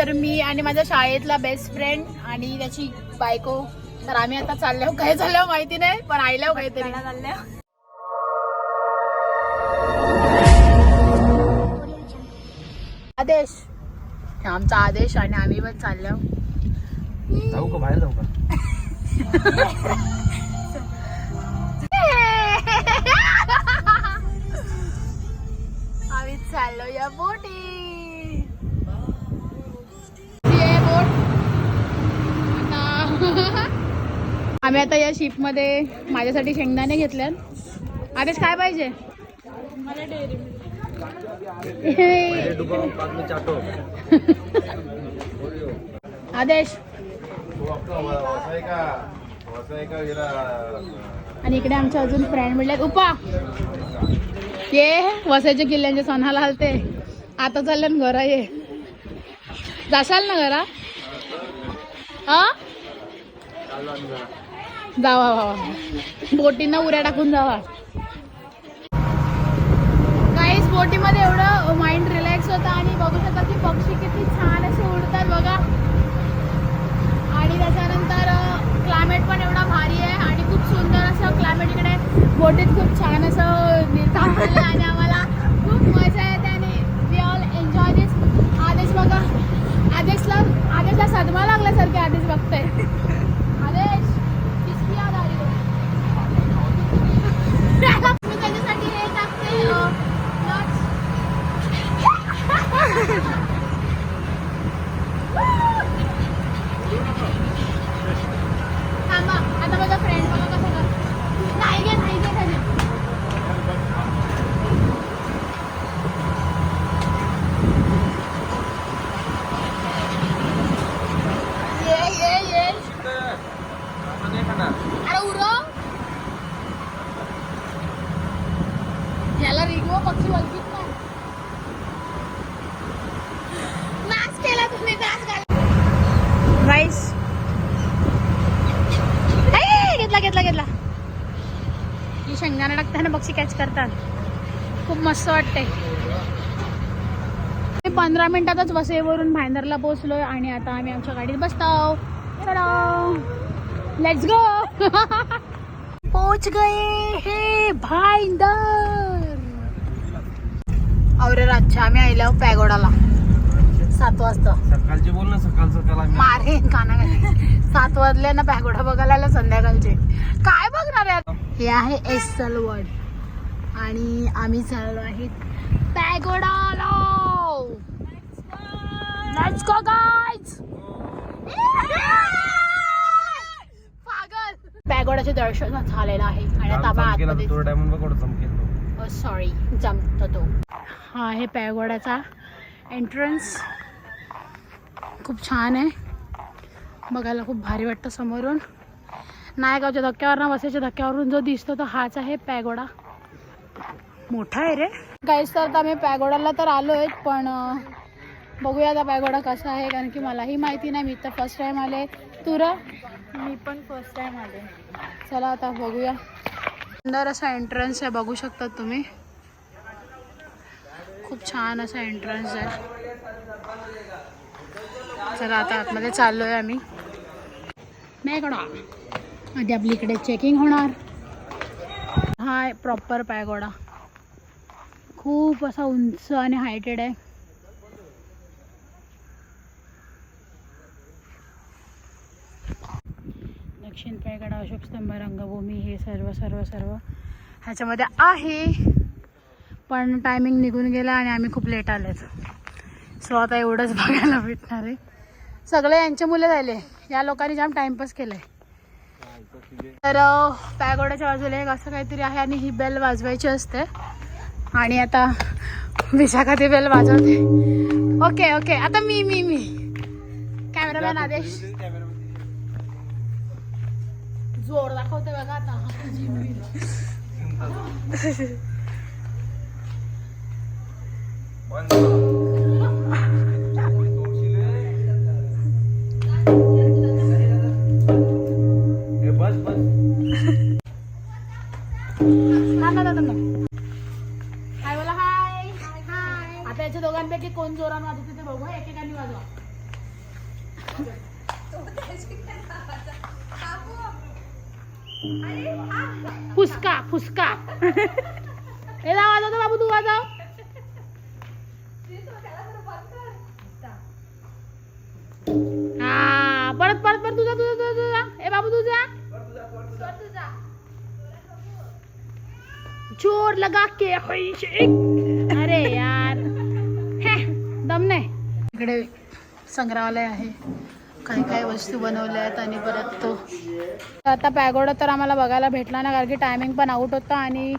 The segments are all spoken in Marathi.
तर मी आणि माझ्या शाळेतला बेस्ट फ्रेंड आणि त्याची बायको. तर आम्ही आता चाललो. काय चाललो माहिती नाही पण आयलो काहीतरी. आदेश. हे आमचा आदेश आणि आम्ही पण चाललो. जाऊ का बाहेर जाऊ का? आम्ही चाललो या बोटी आम्ही आता या शिपमध्ये माझ्यासाठी शेंगदाणे घेतल्यात. आदेश काय पाहिजे? आदेश. आणि इकडे आमचे अजून फ्रेंड मिळलेत. उपा. ये वसायच्या किल्ल्यांच्या सणाला हलते. आता चाललं ना घरा ये. जाशाल ना घरा? हा जावा वा बोटींना उऱ्या टाकून जावा. काहीच बोटीमध्ये एवढं माइंड रिलॅक्स होतं आणि बघू शकता की पक्षी किती छान असे उडतात बघा आणि त्याच्यानंतर क्लायमेट पण एवढा भारी आहे आणि खूप सुंदर असं क्लायमेट इकडे बोटीत खूप छान असं निर्माण झालं आणि आम्हाला खूप मजा येते आणि वी ऑल एन्जॉय दिस आदेश बघा आदेशला आदेशला सदमा लागल्यासारखे आदेश बघतोय आदेश किसकी याद आली हो? मी त्याच्यासाठी हे टाकते अं, nuts. थांबा आता माझा फ्रेंड बघा कसं कर नाही घे नाही घे त्याने ये ये ये अरे उरो याला रिगव पक्षी बोलतीत ना नाच केला तुम्ही नाच घाल राईस ए, घेतला घेतला घेतला ही शेंगदाणा टाकताना पक्षी कॅच करतात. खूप मस्त वाटते पंधरा मिनिटातच वसईवरून भाईंदरला पोहोचलोय आणि आता आम्ही आमच्या गाडीत बसतो लेट्स गो पोच गए हे भाईंदर. और अच्छा आम्ही आयलो पॅगोडाला. सात वाजता. सकाळचे बोल ना सकाळ सकाळ आम्ही मारेन कानाखाली सात वाजले ना पॅगोडा बघायला आला संध्याकाळचे. काय बघणार आहे? हे आहे एस सलवड आणि आम्ही चाललो आहे पॅगोडाला. लेट्स गो गाइस पागल. पॅगोडाचे दर्शन झालेलं आहे. आणि आता आतमध्ये सॉरी जमतो तो. हा आहे पॅगोडाचा एंट्रन्स खूप छान आहे. बघायला खूप भारी वाटतं समोरून. नायगावच्या धक्क्यावर वसायच्या धक्क्यावरून जो दिसतो तो हाच आहे पॅगोडा. मोठा आहे रे. काहीच तर आता आम्ही पॅगोडाला तर आलो आहेत पण बघूया आता पॅगोडा कसा आहे कारण की मलाही माहिती नाही मी तर फर्स्ट टाईम आले. तुरा? मी पण फर्स्ट टाइम आले. चला आता बघूया. सुंदर असा एंट्रन्स आहे बघू शकता तुम्ही. खूप छान असा एंट्रन्स आहे. चला आता आतमध्ये चाललोय आम्ही. पॅगोडा आधी आपली इकडे चेकिंग होणार. हा प्रॉपर पॅगोडा. खूप असा उंच आणि हायटेड आहे. दक्षिण पायगड अशोक स्तंभ रंगभूमी हे सर्व सर्व सर्व ह्याच्यामध्ये आहे. पण टायमिंग निघून गेला आणि आम्ही खूप लेट आलेत. सो आता एवढंच बघायला भेटणार आहे. सगळे यांचे मुलं झाले. या लोकांनी जाम टाइमपास आहे तर अं, पॅगोडाच्या बाजूला एक असं काहीतरी आहे आणि ही बेल वाजवायची असते. आणि आता विशाखा ती बेल वाजवते ओके ओके आता मी मी मी. कॅमेरामॅन आदेश. जोर दाखवते बघा आता. आता याच्या दोघांपैकी कोण जोरान वाजवते ते बघू एकेकांनी वाजवा. फुसका फुसका. हे लाव वाजव बाबू तू वाजव. हा परत परत परत तुझा तुझा तुझा तुझा. ए बाबू तुझा. जोर लगा के इकडे संग्रहालय आहे. काही काही वस्तू बनवल्या आहेत आणि परत तो. आता पॅगोडा तर आम्हाला बघायला भेटला ना कारण की टायमिंग पण आउट होता आणि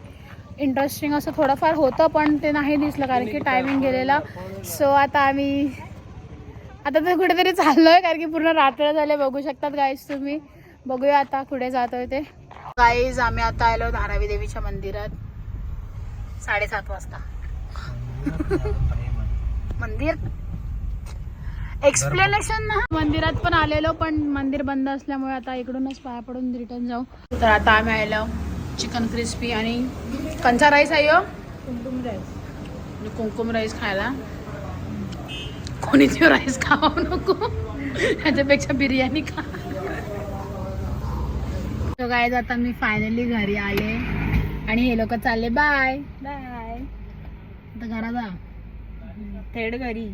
इंटरेस्टिंग असं थोडंफार होतं पण ते नाही दिसलं कारण की टायमिंग गेलेला. सो आता आम्ही आता तर कुठेतरी चाललोय कारण की पूर्ण रात्र झाले बघू शकतात गाईज तुम्ही. बघूया आता कुठे जातोय ते. गाईज आम्ही आता आलो धारावी देवीच्या मंदिरात. साडेसात वाजता. मंदिर? एक्सप्लेनेशन ना मंदिरात पण आलेलो पण मंदिर बंद असल्यामुळे आता इकडूनच पाया पडून रिटर्न जाऊ. तर आता आम्ही आलो चिकन क्रिस्पी आणि कंचा राईस आहे हो? कुमकुम राईस कुमकुम राईस खायला. कोणी तो राईस खावा नको. ह्याच्यापेक्षा बिर्याणी खा. तो आता मी फायनली घरी आले. आणि हे लोक चालले बाय बाय आता घरात जा. थेट घरी.